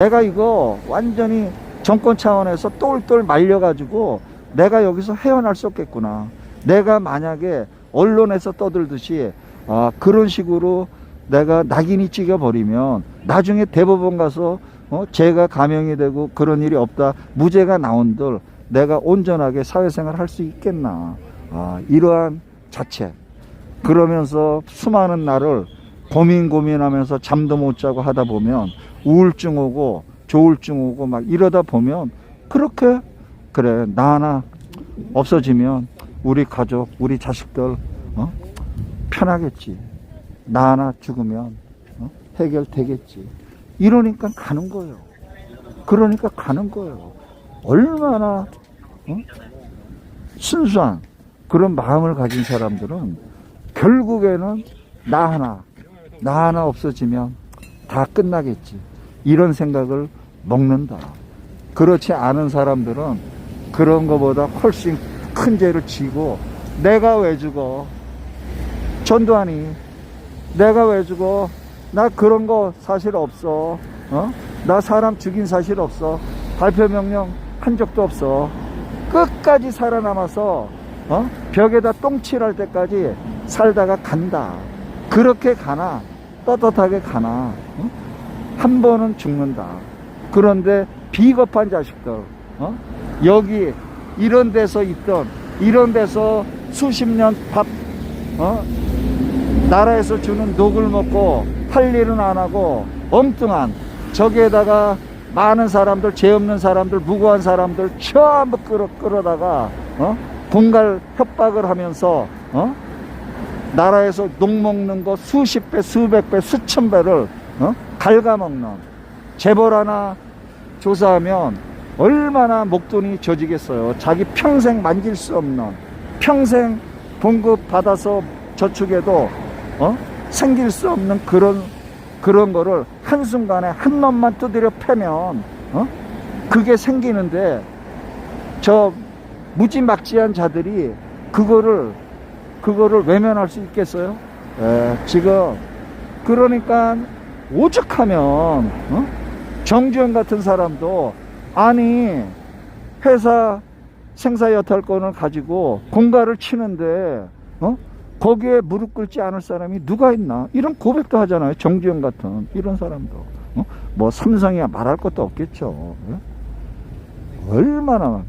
내가 이거 완전히 정권 차원에서 똘똘 말려가지고 내가 여기서 헤어날 수 없겠구나. 내가 만약에 언론에서 떠들듯이 아, 그런 식으로 내가 낙인이 찍어버리면 나중에 대법원 가서 어, 제가 감형이 되고 그런 일이 없다. 무죄가 나온들 내가 온전하게 사회생활 할 수 있겠나. 아, 이러한 자체. 그러면서 수많은 날을 고민 고민하면서 잠도 못 자고 하다 보면 우울증 오고 조울증 오고 막 이러다 보면 그렇게 그래 나 하나 없어지면 우리 가족 우리 자식들 어? 편하겠지 나 하나 죽으면 어? 해결되겠지 이러니까 가는 거예요 그러니까 가는 거예요 얼마나 어? 순수한 그런 마음을 가진 사람들은 결국에는 나 하나 나 하나 없어지면 다 끝나겠지. 이런 생각을 먹는다. 그렇지 않은 사람들은 그런 것보다 훨씬 큰 죄를 지고 내가 왜 죽어? 전두환이 내가 왜 죽어? 나 그런 거 사실 없어. 어? 나 사람 죽인 사실 없어. 발표 명령 한 적도 없어. 끝까지 살아남아서 어? 벽에다 똥칠할 때까지 살다가 간다. 그렇게 가나 떳떳하게 가나 어? 한 번은 죽는다. 그런데 비겁한 자식들 어? 여기 이런 데서 있던 이런 데서 수십 년밥 어? 나라에서 주는 녹을 먹고 할 일은 안 하고 엉뚱한 저기에다가 많은 사람들 죄 없는 사람들 무고한 사람들 전부 끌어 끌어다가 어? 공갈 협박을 하면서 어? 나라에서 녹 먹는 거 수십 배, 수백 배, 수천 배를 어? 갉아먹는 재벌 하나 조사하면 얼마나 목돈이 져지겠어요. 자기 평생 만질 수 없는 평생 봉급 받아서 저축해도 어? 생길 수 없는 그런 그런 거를 한순간에 한 놈만 두드려 패면 어? 그게 생기는데 저 무지막지한 자들이 그거를 그거를 외면할 수 있겠어요? 예, 지금 그러니까 오죽하면 어? 정주영 같은 사람도 아니 회사 생사 여탈권을 가지고 공가를 치는데 어? 거기에 무릎 꿇지 않을 사람이 누가 있나 이런 고백도 하잖아요 정주영 같은 이런 사람도 어? 뭐 삼성이야 말할 것도 없겠죠 예? 얼마나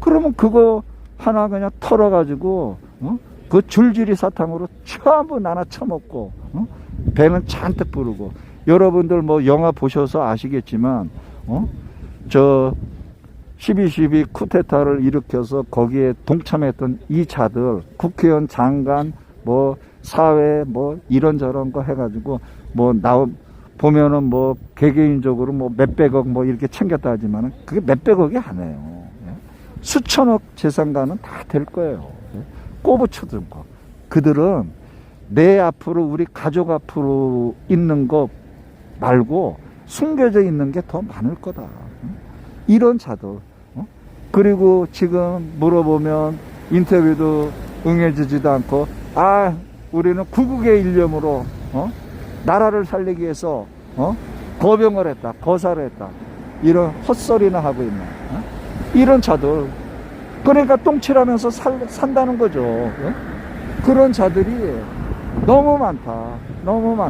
그러면 그거 하나 그냥 털어가지고 어? 그 줄줄이 사탕으로 전부 나나 처먹고 어? 배는 잔뜩 부르고 여러분들 뭐 영화 보셔서 아시겠지만 어? 저 12.12 쿠데타를 일으켜서 거기에 동참했던 이 자들 국회의원 장관 뭐 사회 뭐 이런저런 거 해가지고 뭐 나오 보면은 뭐 개개인적으로 뭐 몇백억 뭐 이렇게 챙겼다 하지만은 그게 몇백억이 아니에요. 예? 수천억 재산가는 다 될 거예요. 예? 꼬부쳐든 거. 그들은 내 앞으로 우리 가족 앞으로 있는 거 말고 숨겨져 있는 게 더 많을 거다. 응? 이런 자들. 어? 그리고 지금 물어보면 인터뷰도 응해주지도 않고 아 우리는 구국의 일념으로 어? 나라를 살리기 위해서 어? 거병을 했다, 거사를 했다. 이런 헛소리나 하고 있는 어? 이런 자들. 그러니까 똥칠하면서 살, 산다는 거죠. 어? 그런 자들이 너무 많다. 너무 많다.